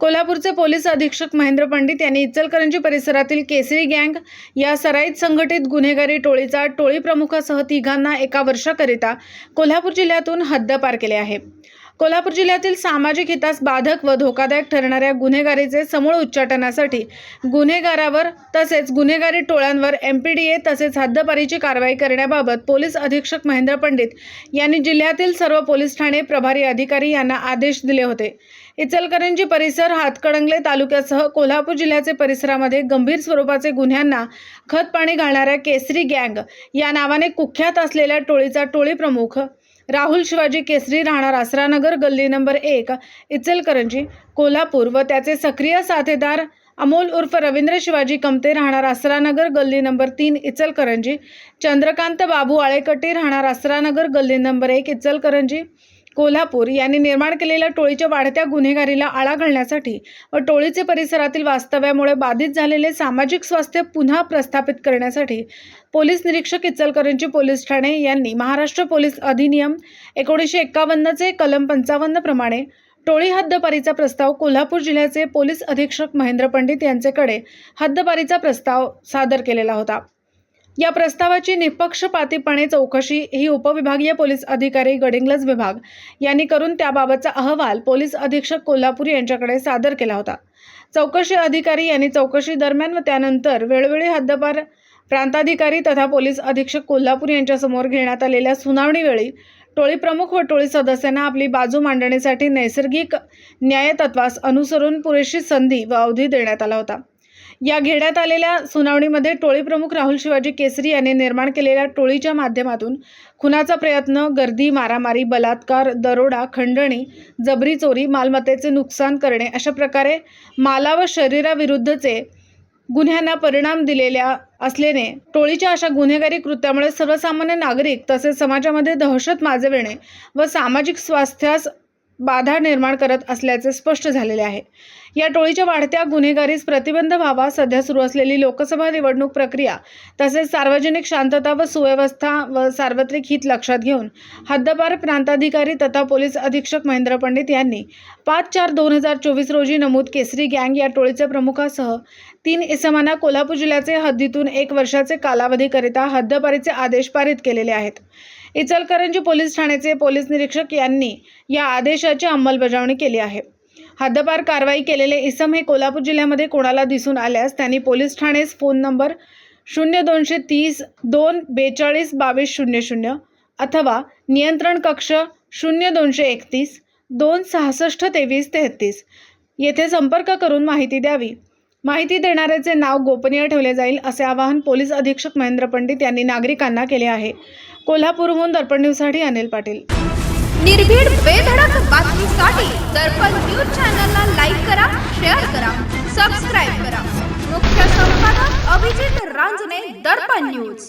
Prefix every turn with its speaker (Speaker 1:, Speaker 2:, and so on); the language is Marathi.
Speaker 1: कोल्हापूरचे पोलीस अधीक्षक महेंद्र पंडित यांनी इचलकरंजी परिसरातील केसरी गँग या सराईत संघटित गुन्हेगारी टोळीचा टोळी प्रमुखासह तिघांना एका वर्षाकरिता कोल्हापूर जिल्ह्यातून हद्दपार केले आहे. कोल्हापूर जिल्ह्यातील सामाजिक हितास बाधक व धोकादायक ठरणाऱ्या गुन्हेगारीचे समूळ उच्चाटनासाठी गुन्हेगारावर तसेच गुन्हेगारी टोळ्यांवर एम पी डी ए तसेच हद्दपारीची कारवाई करण्याबाबत पोलीस अधीक्षक महेंद्र पंडित यांनी जिल्ह्यातील सर्व पोलीस ठाणे प्रभारी अधिकारी यांना आदेश दिले होते. इचलकरंजी परिसर हातकणंगले तालुक्यासह कोल्हापूर जिल्ह्याचे परिसरामध्ये गंभीर स्वरूपाचे गुन्ह्यांना खत पाणी घालणाऱ्या केसरी गँग या नावाने कुख्यात असलेल्या टोळीचा टोळी प्रमुख राहुल शिवाजी केसरी राहणार आसरानगर गल्ली नंबर एक इचलकरंजी कोल्हापूर व त्याचे सक्रिय साथेदार अमोल उर्फ रवींद्र शिवाजी कमते राहणार आसरानगर गल्ली नंबर तीन इचलकरंजी चंद्रकांत बाबू आळेकट्टी राहणार आसरानगर गल्ली नंबर एक इचलकरंजी कोल्हापूर यांनी निर्माण केलेल्या टोळीच्या वाढत्या गुन्हेगारीला आळा घालण्यासाठी व टोळीचे परिसरातील वास्तव्यामुळे बाधित झालेले सामाजिक स्वास्थ्य पुन्हा प्रस्थापित करण्यासाठी पोलीस निरीक्षक इचलकरंजी पोलीस ठाणे यांनी महाराष्ट्र पोलीस अधिनियम एकोणीसशे एक्कावन्नचे कलम पंचावन्न प्रमाणे टोळी हद्दपारीचा प्रस्ताव कोल्हापूर जिल्ह्याचे पोलीस अधीक्षक महेंद्र पंडित यांच्याकडे हद्दपारीचा प्रस्ताव सादर केलेला होता. या प्रस्तावाची निपक्षपातीपणे चौकशी ही उपविभागीय पोलीस अधिकारी गडिंग्लज विभाग यांनी करून त्याबाबतचा अहवाल पोलीस अधीक्षक कोल्हापूर यांच्याकडे सादर केला होता. चौकशी अधिकारी यांनी चौकशी दरम्यान व त्यानंतर वेळोवेळी हद्दपार प्रांताधिकारी तथा पोलीस अधीक्षक कोल्हापूर यांच्यासमोर घेण्यात आलेल्या सुनावणीवेळी टोळी प्रमुख व टोळी सदस्यांना आपली बाजू मांडण्यासाठी नैसर्गिक न्यायतत्वास अनुसरून पुरेशी संधी व अवधी देण्यात आला होता. या घेण्यात आलेल्या सुनावणीमध्ये टोळी प्रमुख राहुल शिवाजी केसरी यांनी निर्माण केलेल्या टोळीच्या माध्यमातून खुनाचा प्रयत्न गर्दी मारामारी बलात्कार दरोडा खंडणी जबरी चोरी मालमत्तेचे नुकसान करणे अशा प्रकारे माला व शरीराविरुद्धचे गुन्ह्यांना परिणाम दिलेल्या असल्याने टोळीच्या अशा गुन्हेगारी कृत्यामुळे सर्वसामान्य नागरिक तसेच समाजामध्ये दहशत माजविणे व सामाजिक स्वास्थ्यास बाधा निर्माण करत असल्याचे स्पष्ट झालेले आहे. या टोळीच्या वाढत्या गुन्हेगारीस प्रतिबंध व्हावा सध्या सुरू असलेली लोकसभा निवडणूक प्रक्रिया तसेच सार्वजनिक शांतता व सुव्यवस्था व सार्वत्रिक हित लक्षात घेऊन हद्दपार प्रांताधिकारी तथा पोलीस अधीक्षक महेंद्र पंडित यांनी पाच चार दोन हजार चोवीस रोजी नमूद केसरी गँग या टोळीच्या प्रमुखासह तीन इसमांना कोल्हापूर जिल्ह्याचे हद्दीतून एक वर्षाचे कालावधीकरिता हद्दपारीचे आदेश पारित केलेले आहेत. इचलकरंजी पोलीस ठाण्याचे पोलीस निरीक्षक यांनी या आदेशाची अंमलबजावणी केली आहे. हद्दपार कारवाई केलेले इसम हे कोल्हापूर जिल्ह्यामध्ये कोणाला दिसून आल्यास त्यांनी पोलीस ठाणेस फोन नंबर शून्य दोनशे तीस दोन बेचाळीस बावीस शून्य शून्य अथवा नियंत्रण कक्ष शून्य दोनशे एकतीस दोन सहासष्ट तेवीस तेहतीस येथे संपर्क करून माहिती द्यावी. माहिती देणाऱ्याचे नाव गोपनीय ठेवले जाईल असे आवाहन पोलीस अधीक्षक महेंद्र पंडित यांनी नागरिकांना केले आहे. कोल्हापूरहून दर्पण न्यूजसाठी अनिल पाटील.
Speaker 2: निर्भीड बेधडक बातमीसाठी दर्पण न्यूज चॅनलला लाईक करा शेअर करा सबस्क्राईब करा. मुख्य संपादक अभिजित रांजणे दर्पण न्यूज.